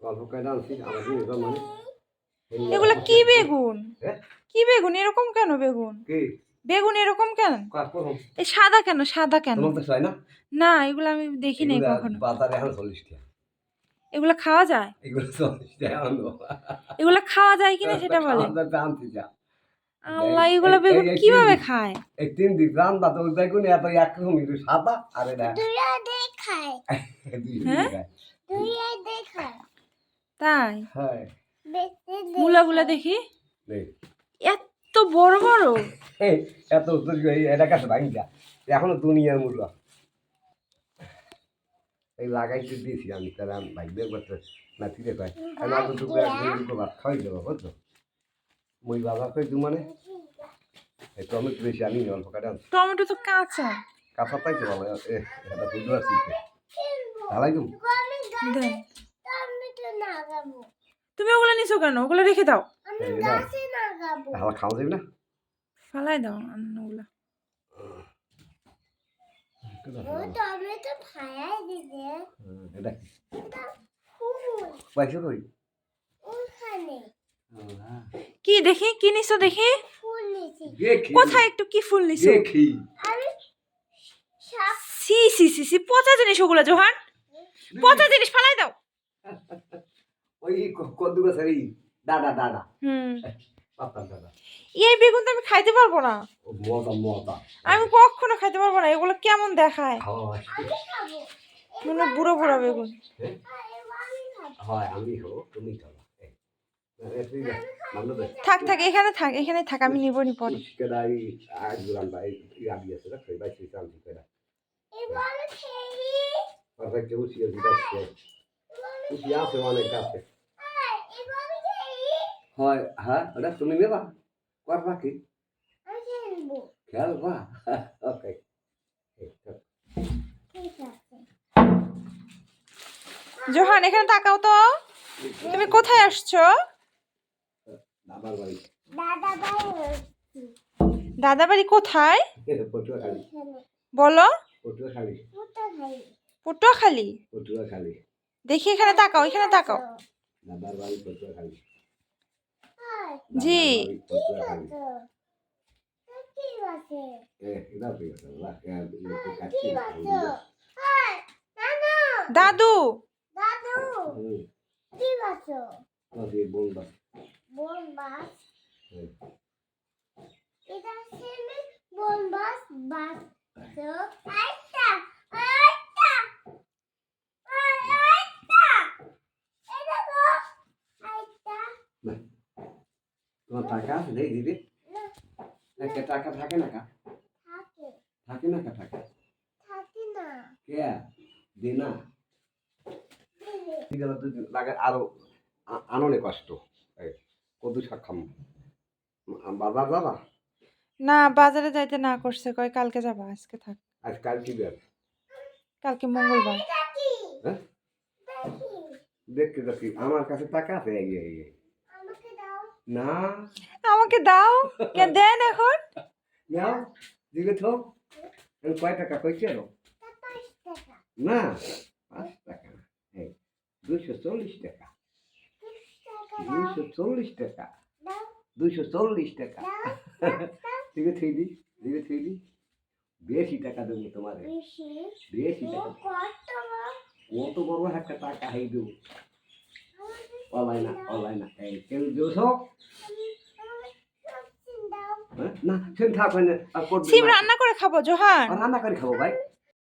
অল্প কয়টা আনছি আমাদের এবার মানে? এগুলা কি বেগুন? কি বেগুন? এরকম কেন বেগুন? কি? বেগুন এরকম কেন? এই সাদা কেন? সাদা কেন? না? না এগুলো আমি দেখি নাই কখনো। বাজারে এখন চল্লিশ টাকা। এগুলো খাওয়া যায়? এগুলো চল্লিশ টাকা এগুলো খাওয়া যায় কিনা সেটা বলে আল্লাহ এগুলো বেগুন কীভাবে খায়? এই তিন দিন তো দেখুন এত একরকম একটু সাদা আর এটা দেখায় দুই হ্যাঁ? দেখায় তাই? হ্যাঁ। মূলাগুলা দেখি। এত বড় বড়। এত এটা কাছে ভাঙি যা। এখনও দুনিয়ার মূল্য। এই লাগাইতে দিয়েছি আমি তাহলে আমি ভাই করতে না ঠিক আছে আমি আর দুটো দুটো ভাত খাওয়াই দেবো বুঝছ? মই বাবা দু মানে? এই টমেটো বেশি আনি অল্প কাটা টমেটো তো কাঁচা। কাঁচা তো বাবা এটা বুঝতে পারছি ঢালাই তুমি তুমি ওগুলো নিছো কেন? ওগুলো রেখে দাও। হালা খাওয়া যাবে না? ফালাই দাও ওগুলো কি দেখি? কি নিছো দেখি? ফুল নিছি। দেখি। কোথায় একটু কি ফুল নিছো? সি সি সি সি পচা জিনিস ওগুলো জোহান। পচা জিনিস ফালাই দাও। ওই কদ্দু গাছের এই দাদা দাদা। পাতা দাদা। এই বেগুন তো আমি খাইতে পারব না। ও মজা মজা। আমি কখনো খাইতে পারব না এগুলো কেমন দেখায়? মনে বুড়ো বুড়ো বেগুন। হ্যাঁ? এবার আমি খাব হয় আমি হো তুমি খাবা। থাক থাক এখানে থাক এখানে থাক আমি নিবো নি পরে। এবার খেলি আছে অনেক কাছে হয় হ্যাঁ ওটা তুমি নেবা করবা কি খেলব ওকে জোহান এখানে তাকাও তো। তুমি কোথায় আসছো? দাদার বাড়ি। দাদা বাড়ি কোথায়? বলো। পটুয়াখালী। পটুয়া খালি দেখি এখানে তাকাও এখানে তাকাও জি। পটুয়া খালি কি আছে এ এটা ঠিক আছে বাহ এ কি কাটছি আছে হাই নানা দাদু দাদু হুম কি আছে ওকে বলবা বল বাস হুম। এটা সেমে বল বাস বাস তো আইতা আইতা আইতা এটা তো আইতা তোমার টাকা নেই দিদি না। একটা টাকা থাকে না কা? থাকে। থাকে না কা টাকা? থাকে না। কে? দে না আছে তুই লাগে আরও আ- আনলে কষ্ট। কদু শাক খাম। বাজার যাবা না বাজারে যাইতে না করছে। কয় কালকে যাবা আজকে থাক। আজ কাল কি বার? কালকে মঙ্গলবার। দেখি। হ্যাঁ? দেখি আমার কাছে টাকা আছে এই এই এই। আমাকে দাও না। আমাকে দাও। কে দেন এখন? নাও দিকে তো। কয় টাকা কইছে? না পাঁচ টাকা। এই দুইশো চল্লিশ টাকা। দশ চল্লিশ টাকা। দাও দুইশো চল্লিশ টাকা। দিকে থুই দি দিকে থুই দি। বেশি টাকা দেবো তোমার। বেশি? টাকা। কত বড়? কত বড় একটা টাকা হাই দেবো। অলাই না অলাই না এই দাও হ্যাঁ? না সেন থাক হয় না সিম রান্না করে খাব জোহান রান্না করে খাব ভাই